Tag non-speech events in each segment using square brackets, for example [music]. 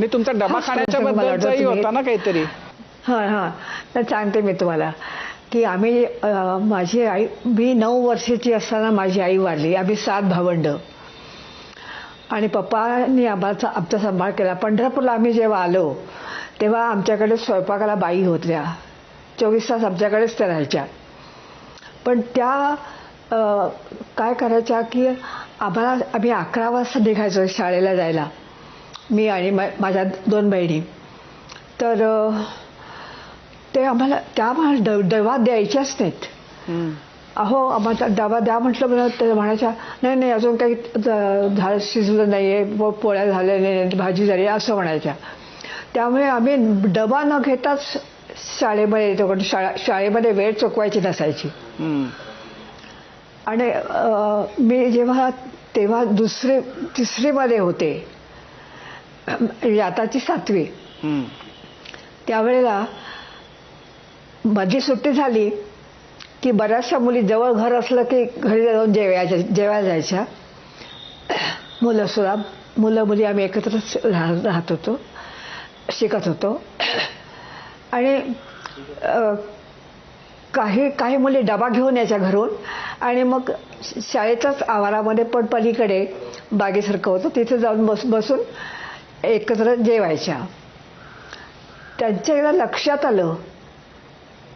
मी तुमचा डबा खाण्याच्या बद्दलचाही होता. ना काहीतरी. हां हां. तर सांगते मी तुम्हाला की आम्ही माझी आई मी नऊ वर्षाची असताना माझी आई वारली. आम्ही सात भावंड. आणि पप्पांनी आम्हाला आमचा सांभाळ केला. पंढरपूरला आम्ही जेव्हा आलो तेव्हा आमच्याकडे स्वयंपाकाला बाई होत्या. चोवीस तास आमच्याकडेच त्या राहायच्या. पण त्या काय करायच्या की आम्हाला आम्ही अकरा वाजता निघायचो शाळेला जायला. मी आणि मा- माझ्या दोन बहिणी तर ते आम्हाला त्या आम्हाला ड डबा द्यायच्याच नाहीत. अहो आम्हाला डबा द्या म्हटलं मला ते म्हणायच्या नाही नाही अजून काही झाड शिजलं नाही आहे पोळ्या झाल्या नाही भाजी झाली असं म्हणायच्या त्यामुळे आम्ही डबा न घेताच शाळेमध्ये येतो कारण शाळा शाळेमध्ये वेळ चुकवायची नसायची. आणि मी जेव्हा तेव्हा दुसरी तिसरीमध्ये होते आताची सातवी. त्यावेळेला माझी सुट्टी झाली की बऱ्याचशा मुली जवळ घर असलं की घरी जाऊन जेवायच्या जेवायला जायच्या. मुलं सुद्धा मुलं मुली आम्ही एकत्रच राह राहत होतो शिकत होतो. आणि काही काही मुली डबा घेऊन यायच्या घरून आणि मग शाळेच्याच आवारामध्ये पण पलीकडे बागेसारखं होतं. तिथे जाऊन बस बसून एकत्र जेवायच्या. त्यांच्या एकदा लक्षात आलं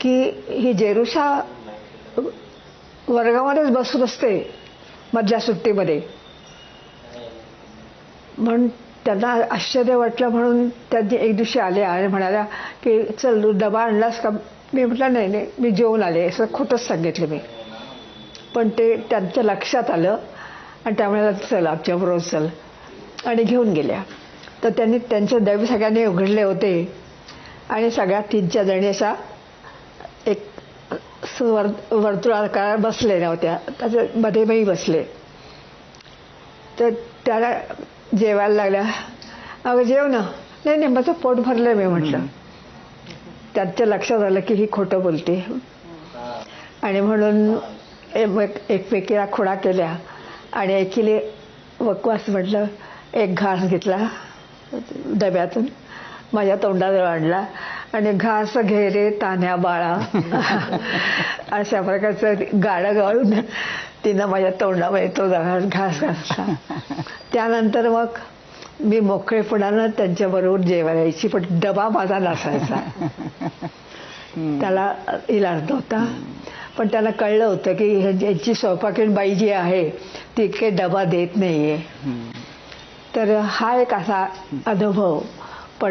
की ही जेरुषा वर्गामध्येच बसून असते मधल्या सुट्टीमध्ये. म्हणून त्यांना आश्चर्य वाटलं म्हणून त्यांनी एक दिवशी आल्या आणि म्हणाल्या की चल डबा आणलास का? मी म्हटलं नाही नाही मी जेवून आले. असं खोटंच सांगितलं मी. पण ते त्यांच्या लक्षात आलं आणि त्यामुळे चल आमच्याबरोबर चल. आणि घेऊन गेल्या. तर त्यांनी त्यांचे डबे सगळ्यांनी उघडले होते. आणि सगळ्या तीन चार जणी अशा एक वर वर्तुळाकार बसलेल्या होत्या त्याच्या मध्ये मी बसले. तर त्याला जेवायला लागल्या. अगं जेव ना. नाही नाही माझं पोट भरलं मी म्हटलं. त्यांच्या लक्षात आलं की ही खोटं बोलते. आणि म्हणून एक- एकमेकीला खुणा केल्या. आणि एकीने वकवास म्हटलं एक घास घेतला. डब्यातून माझ्या तोंडाजवळ आणला. आणि घास घे रे तान्ह्या बाळा [laughs] अशा प्रकारचं गाणं गाळून तिनं माझ्या तोंडामध्ये तो घास घास घासला त्यानंतर मग मी मोकळेपणानं त्यांच्याबरोबर जेवायला यायची पण डबा माझा नसायचा. त्याला इलाज नव्हता. पण त्याला कळलं होतं की यांची स्वयंपाकीण बाई जी आहे ती काही डबा देत नाहीये. तर हा एक असा अनुभव.